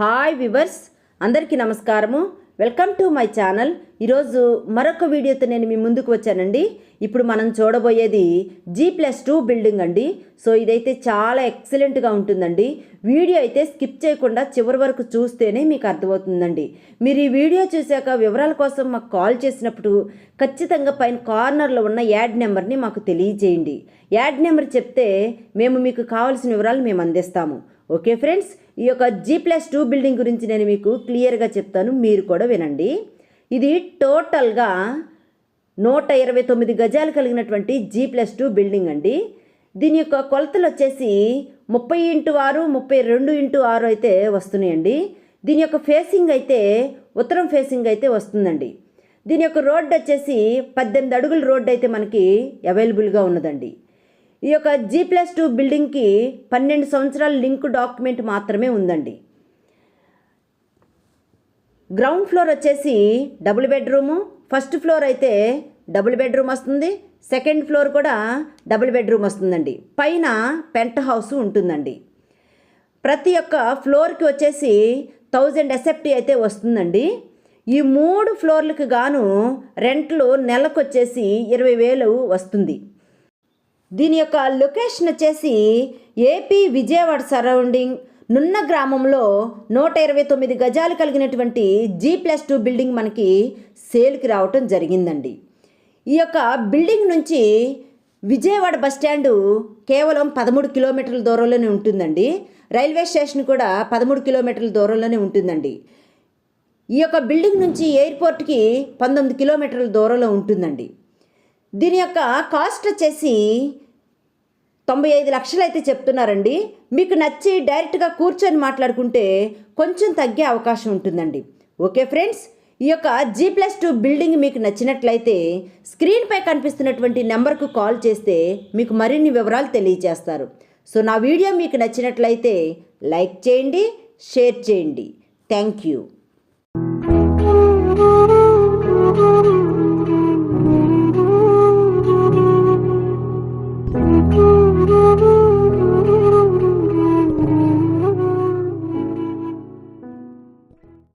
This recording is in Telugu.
హాయ్ వివర్స్ అందరికీ నమస్కారము. Welcome to my channel. ఈరోజు మరొక వీడియోతో నేను మీ ముందుకు వచ్చానండి. ఇప్పుడు మనం చూడబోయేది జీ ప్లస్ టూ బిల్డింగ్ అండి. సో ఇదైతే చాలా ఎక్సలెంట్గా ఉంటుందండి. వీడియో అయితే స్కిప్ చేయకుండా చివరి వరకు చూస్తేనే మీకు అర్థమవుతుందండి. మీరు ఈ వీడియో చూశాక వివరాల కోసం మాకు కాల్ చేసినప్పుడు ఖచ్చితంగా పైన కార్నర్లో ఉన్న యాడ్ నెంబర్ని మాకు తెలియజేయండి. యాడ్ నెంబర్ చెప్తే మేము మీకు కావాల్సిన వివరాలు మేము అందిస్తాము. ఓకే ఫ్రెండ్స్ ఈ యొక్క జీ ప్లస్ టూ బిల్డింగ్ గురించి నేను మీకు క్లియర్గా చెప్తాను మీరు కూడా వినండి. ఇది టోటల్గా నూట ఇరవై తొమ్మిది గజాలు కలిగినటువంటి జీ ప్లస్ టూ బిల్డింగ్ అండి. దీని యొక్క కొలతలు వచ్చేసి ముప్పై ఇంటూ ఆరు ముప్పై రెండు ఇంటూ ఆరు అయితే వస్తున్నాయండి. దీని యొక్క ఫేసింగ్ అయితే ఉత్తరం ఫేసింగ్ అయితే వస్తుందండి. దీని యొక్క రోడ్డు వచ్చేసి పద్దెనిమిది అడుగుల రోడ్ అయితే మనకి అవైలబుల్గా ఉన్నదండి. ఈ యొక్క జీ ప్లస్ టూ బిల్డింగ్కి పన్నెండు సంవత్సరాల లింక్ డాక్యుమెంట్ మాత్రమే ఉందండి. గ్రౌండ్ ఫ్లోర్ వచ్చేసి డబుల్ బెడ్రూము ఫస్ట్ ఫ్లోర్ అయితే డబుల్ బెడ్రూమ్ వస్తుంది సెకండ్ ఫ్లోర్ కూడా డబుల్ బెడ్రూమ్ వస్తుందండి. పైన పెంట్ హౌస్ ఉంటుందండి. ప్రతి ఒక్క ఫ్లోర్కి వచ్చేసి థౌజండ్ ఎస్ఎఫ్టీ అయితే వస్తుందండి. ఈ మూడు ఫ్లోర్లకు గాను రెంట్లు నెలకు వచ్చేసి ఇరవై వేలు వస్తుంది. దీని యొక్క లొకేషన్ వచ్చేసి ఏపీ విజయవాడ సరౌండింగ్ నున్న గ్రామంలో నూట ఇరవై తొమ్మిది గజాలు కలిగినటువంటి జీ ప్లస్ టూ బిల్డింగ్ మనకి సేల్కి రావటం జరిగిందండి. ఈ యొక్క బిల్డింగ్ నుంచి విజయవాడ బస్ స్టాండు కేవలం పదమూడు కిలోమీటర్ల దూరంలోనే ఉంటుందండి. రైల్వే స్టేషన్ కూడా పదమూడు కిలోమీటర్ల దూరంలోనే ఉంటుందండి. ఈ యొక్క బిల్డింగ్ నుంచి ఎయిర్పోర్ట్కి పంతొమ్మిది కిలోమీటర్ల దూరంలో ఉంటుందండి. దీని యొక్క కాస్ట్ వచ్చేసి తొంభై ఐదు లక్షలు అయితే చెప్తున్నారండి. మీకు నచ్చి డైరెక్ట్గా కూర్చొని మాట్లాడుకుంటే కొంచెం తగ్గే అవకాశం ఉంటుందండి. ఓకే ఫ్రెండ్స్ ఈ యొక్క జీ ప్లస్ టూ బిల్డింగ్ మీకు నచ్చినట్లయితే స్క్రీన్పై కనిపిస్తున్నటువంటి నెంబర్కు కాల్ చేస్తే మీకు మరిన్ని వివరాలు తెలియజేస్తారు సో నా వీడియో మీకు నచ్చినట్లయితే లైక్ చేయండి షేర్ చేయండి. Thank you.